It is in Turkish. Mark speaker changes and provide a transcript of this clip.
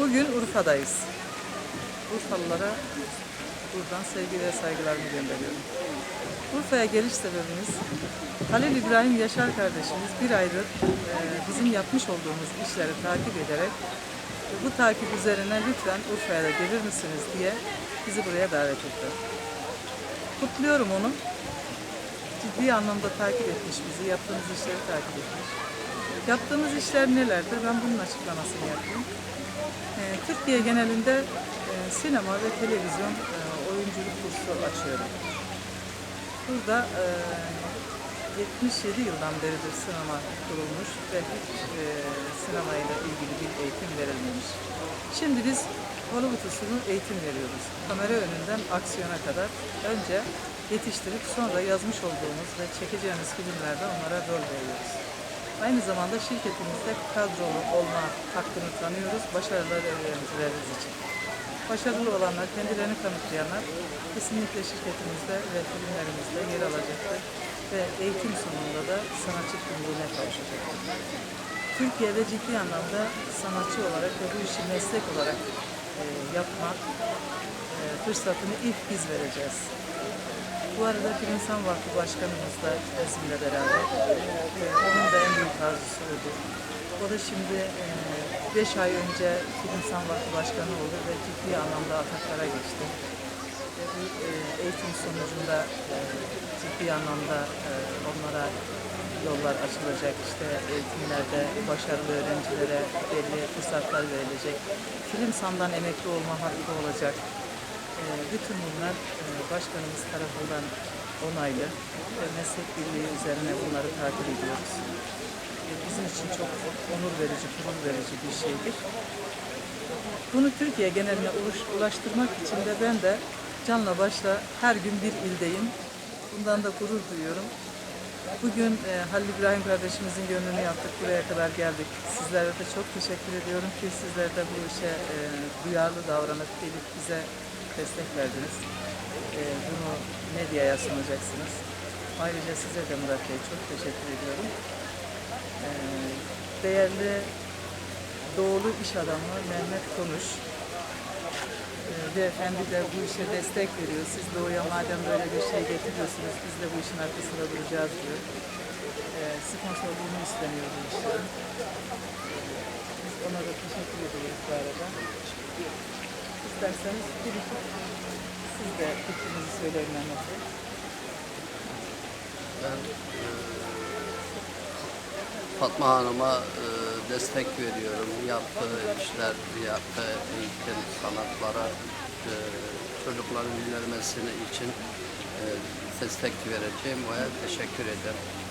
Speaker 1: Bugün Urfa'dayız. Urfalılara buradan sevgi ve saygılarımı gönderiyorum. Urfa'ya geliş sebebimiz Halil İbrahim Yaşar kardeşimiz bir aydır e, bizim yapmış olduğumuz işleri takip ederek bu takip üzerine lütfen Urfa'ya da gelir misiniz diye bizi buraya davet etti. Kutluyorum onu. Ciddi anlamda takip etmiş bizi, yaptığımız işleri takip etmiş. Yaptığımız işler nelerdir? Ben bunun açıklamasını yapayım. Ee, Türkiye genelinde e, sinema ve televizyon e, oyunculuk kursu açıyorum. Burada e, 77 yıldan beridir sinema kurulmuş ve hiç e, sinemayla ilgili bir eğitim verilmemiş. Şimdi biz Hollywood usulü eğitim veriyoruz. Kamera önünden aksiyona kadar önce yetiştirip sonra yazmış olduğumuz ve çekeceğimiz filmlerde onlara rol veriyoruz. Aynı zamanda şirketimizde kadrolu olma hakkını tanıyoruz başarılı öğrencilerimiz için. Başarılı olanlar, kendilerini kanıtlayanlar kesinlikle şirketimizde ve filmlerimizde yer alacaktır ve eğitim sonunda da sanatçı kimliğine kavuşacaktır. Türkiye'de ciddi anlamda sanatçı olarak ve bu işi meslek olarak e, yapma e, fırsatını ilk biz vereceğiz. Bu arada Filmsan Vakfı Başkanımız da bizimle beraber. E, onun da en büyük arzusu budur. O da şimdi 5 ay önce Filmsan Vakfı Başkanı oldu ve ciddi anlamda ataklara geçti. Bu e, eğitim sonucunda e, ciddi anlamda e, onlara yollar açılacak. İşte eğitimlerde başarılı öğrencilere belli fırsatlar verilecek. Film sandan emekli olma hakkı olacak. E, bütün bunlar e, başkanımız tarafından onaylı ve meslek birliği üzerine bunları takip ediyoruz. E, Bizim için çok onur verici, gurur verici bir şeydir. Bunu Türkiye geneline ulaştırmak için de ben de canla başla her gün bir ildeyim. Bundan da gurur duyuyorum. Bugün e, Halil İbrahim kardeşimizin gönlünü yaptık, buraya kadar geldik. Sizlere de çok teşekkür ediyorum ki sizler de bu işe e, duyarlı davranıp gelip bize destek verdiniz. E, bunu medyaya sunacaksınız. Ayrıca size de Murat Bey çok teşekkür ediyorum. E, değerli doğulu iş adamı Mehmet Konuş, e, beyefendi de bu işe destek veriyor. Siz doğuya madem böyle bir şey getiriyorsunuz, biz de bu işin arkasında duracağız diyor. E, sponsorluğunu üstleniyor bu işlerin. Biz ona da teşekkür ediyoruz bu arada. İsterseniz bir iki siz de fikrinizi söyleyin Mehmet Bey.
Speaker 2: Ben e, Fatma Hanım'a e, destek veriyorum. Yaptığı işler, yaptığı eğitim sanatlara e, çocukların ilerlemesini için e, destek vereceğim. Oya teşekkür ederim.